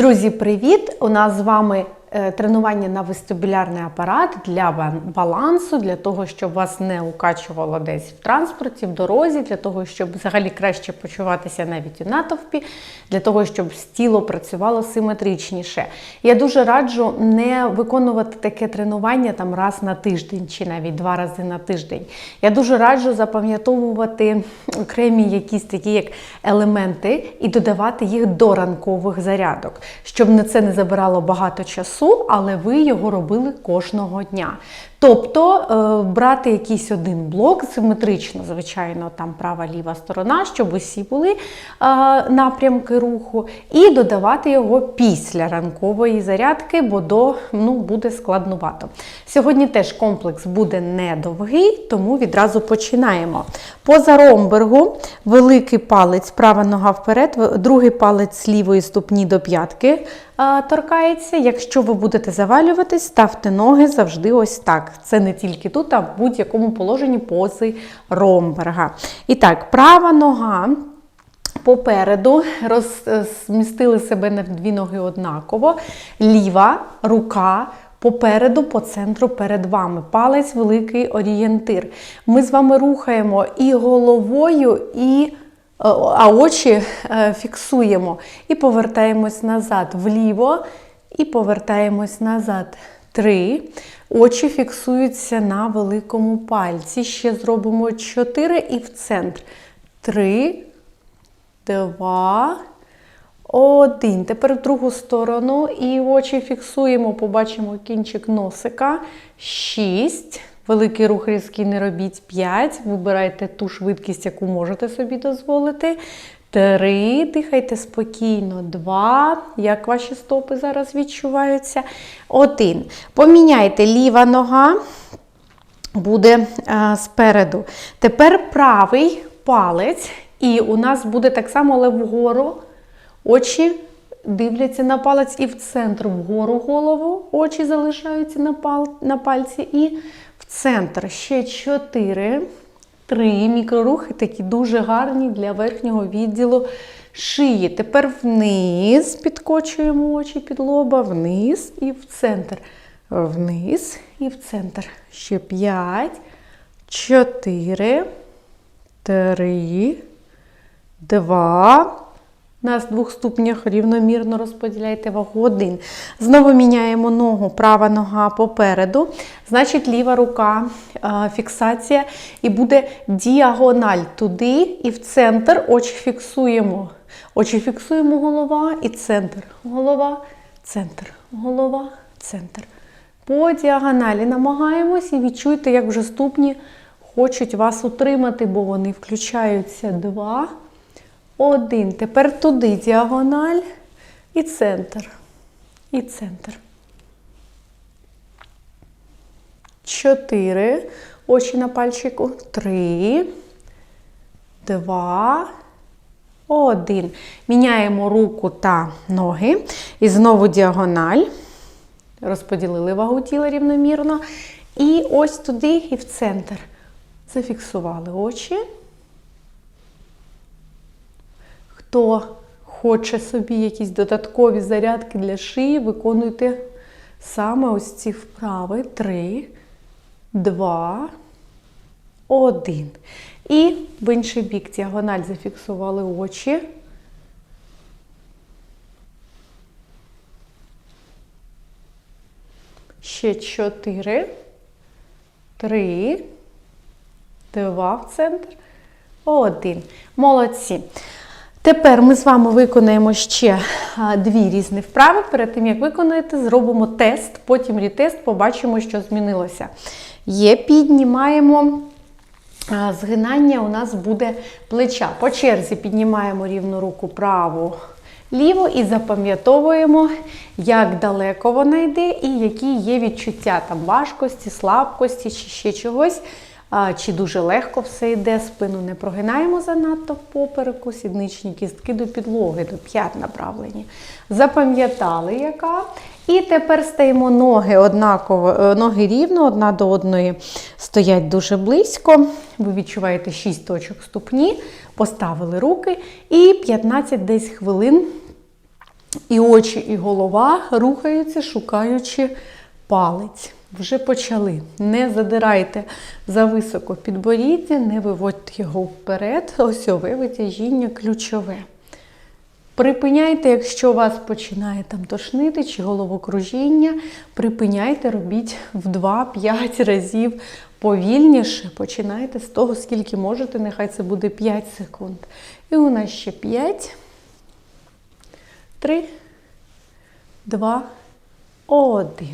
Друзі, привіт! У нас з вами тренування на вестибулярний апарат для балансу, для того, щоб вас не укачувало десь в транспорті, в дорозі, для того, щоб взагалі краще почуватися навіть у натовпі, для того, щоб тіло працювало симетричніше. Я дуже раджу не виконувати таке тренування там раз на тиждень чи навіть два рази на тиждень. Я дуже раджу запам'ятовувати окремі якісь такі як елементи і додавати їх до ранкових зарядок, щоб не це не забирало багато часу, але ви його робили кожного дня. Тобто е, брати якийсь один блок симетрично, звичайно, там права ліва сторона, щоб усі були е, напрямки руху, і додавати його після ранкової зарядки, бо до ну, буде складнувато. Сьогодні теж комплекс буде недовгий, тому відразу починаємо. Поза ромбергу великий палець, права нога вперед, другий палець з лівої ступні до п'ятки торкається. Якщо ви будете завалюватись, ставте ноги завжди ось так. Це не тільки тут, а в будь-якому положенні пози ромберга. І так, права нога. Попереду розмістили себе на дві ноги однаково. Ліва рука попереду, по центру перед вами. Палець великий орієнтир. Ми з вами рухаємо і головою, і е, а очі е, фіксуємо. І повертаємось назад вліво, і повертаємось назад. Три. Очі фіксуються на великому пальці. Ще зробимо чотири і в центр. Три два, один. Тепер в другу сторону і очі фіксуємо, побачимо кінчик носика. Шість. Великий рух різкий не робіть. П'ять. Вибирайте ту швидкість, яку можете собі дозволити. Три. Дихайте спокійно. Два. Як ваші стопи зараз відчуваються? Один. Поміняйте ліва нога буде е, спереду. Тепер правий палець, і у нас буде так само, але вгору. Очі дивляться на палець і в центр вгору голову. Очі залишаються на, пал, на пальці. І в центр ще чотири. Три мікрорухи такі дуже гарні для верхнього відділу шиї. Тепер вниз підкочуємо очі під лоба, вниз і в центр. Вниз і в центр. Ще п'ять, чотири, три, два. На двох ступнях рівномірно розподіляйте вагу один. Знову міняємо ногу, права нога попереду. Значить, ліва рука, е, фіксація, і буде діагональ туди і в центр. Очі фіксуємо. Очі фіксуємо голова і центр. Голова, центр, голова, центр. По діагоналі намагаємось і відчуйте, як вже ступні хочуть вас утримати, бо вони включаються. Два. Один. Тепер туди діагональ і центр. І центр. Чотири. Очі на пальчику. Три. Два. Один. Міняємо руку та ноги. І знову діагональ. Розподілили вагу тіла рівномірно. І ось туди і в центр. Зафіксували очі. Хто хоче собі якісь додаткові зарядки для шиї, виконуйте саме ось ці вправи. Три, два, один. І в інший бік діагональ зафіксували очі. Ще чотири, три, два в центр, один. Молодці. Тепер ми з вами виконаємо ще дві різні вправи. Перед тим, як виконаєте, зробимо тест, потім рітест, побачимо, що змінилося. Є, піднімаємо згинання, у нас буде плеча. По черзі піднімаємо рівну руку праву, ліву і запам'ятовуємо, як далеко вона йде і які є відчуття там важкості, слабкості чи ще чогось. Чи дуже легко все йде, спину не прогинаємо занадто в попереку, сідничні кістки до підлоги, до п'ят направлені. Запам'ятали, яка. І тепер стаємо ноги однаково, е, ноги рівно, одна до одної стоять дуже близько. Ви відчуваєте 6 точок ступні, поставили руки і 15 десь хвилин І очі, і голова рухаються, шукаючи палець. Вже почали. Не задирайте зависоко підборіддя, не виводьте його вперед. Осьове витяжіння ключове. Припиняйте, якщо вас починає там тошнити чи головокружіння, припиняйте, робіть в 2-5 разів повільніше. Починайте з того, скільки можете, нехай це буде 5 секунд. І у нас ще 5, 3, 2, 1.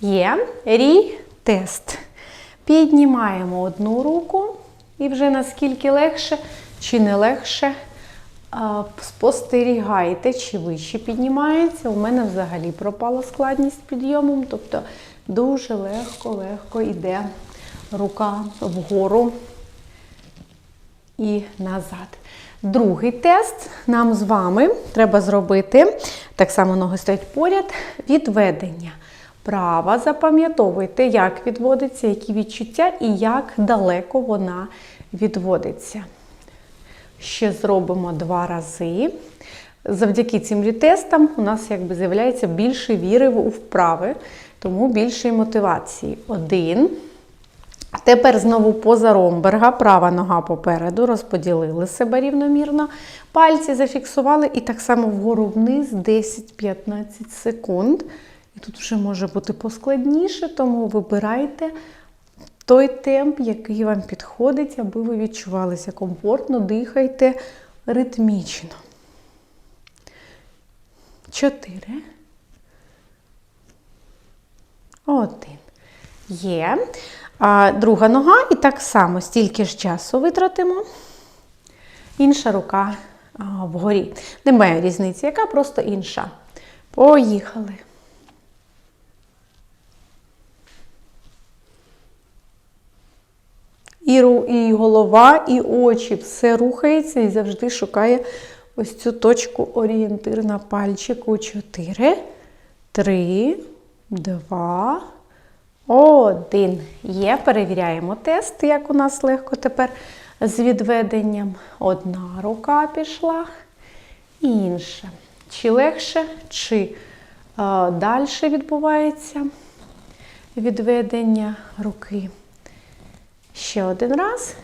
Є рі-тест. Піднімаємо одну руку і вже наскільки легше чи не легше. Спостерігайте, чи вище піднімається. У мене взагалі пропала складність підйомом, тобто дуже легко-легко йде рука вгору і назад. Другий тест нам з вами треба зробити, так само ноги стоять поряд, відведення. Права запам'ятовуйте, як відводиться, які відчуття і як далеко вона відводиться. Ще зробимо два рази. Завдяки цим рітестам у нас якби з'являється більше віри у вправи, тому більше і мотивації. Один. Тепер знову поза ромберга, права нога попереду, розподілили себе рівномірно. Пальці зафіксували і так само вгору вниз 10-15 секунд. І тут вже може бути поскладніше, тому вибирайте той темп, який вам підходить, аби ви відчувалися комфортно, дихайте ритмічно. Чотири. Один. Є. А, друга нога, і так само стільки ж часу витратимо. Інша рука а, вгорі. Немає різниці, яка просто інша. Поїхали. І, і голова, і очі, все рухається і завжди шукає ось цю точку орієнтир на пальчику. Чотири, три, два, один. Є, перевіряємо тест, як у нас легко тепер з відведенням. Одна рука пішла, інша. Чи легше, чи е, далі відбувається відведення руки. Ще один раз.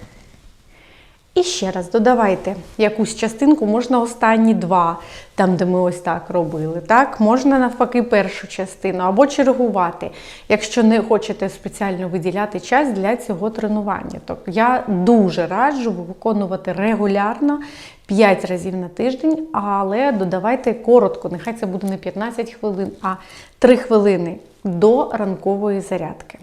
І ще раз додавайте якусь частинку, можна останні два, там, де ми ось так робили. Так? Можна навпаки першу частину або чергувати, якщо не хочете спеціально виділяти час для цього тренування. Тобто я дуже раджу виконувати регулярно 5 разів на тиждень, але додавайте коротко, нехай це буде не 15 хвилин, а 3 хвилини до ранкової зарядки.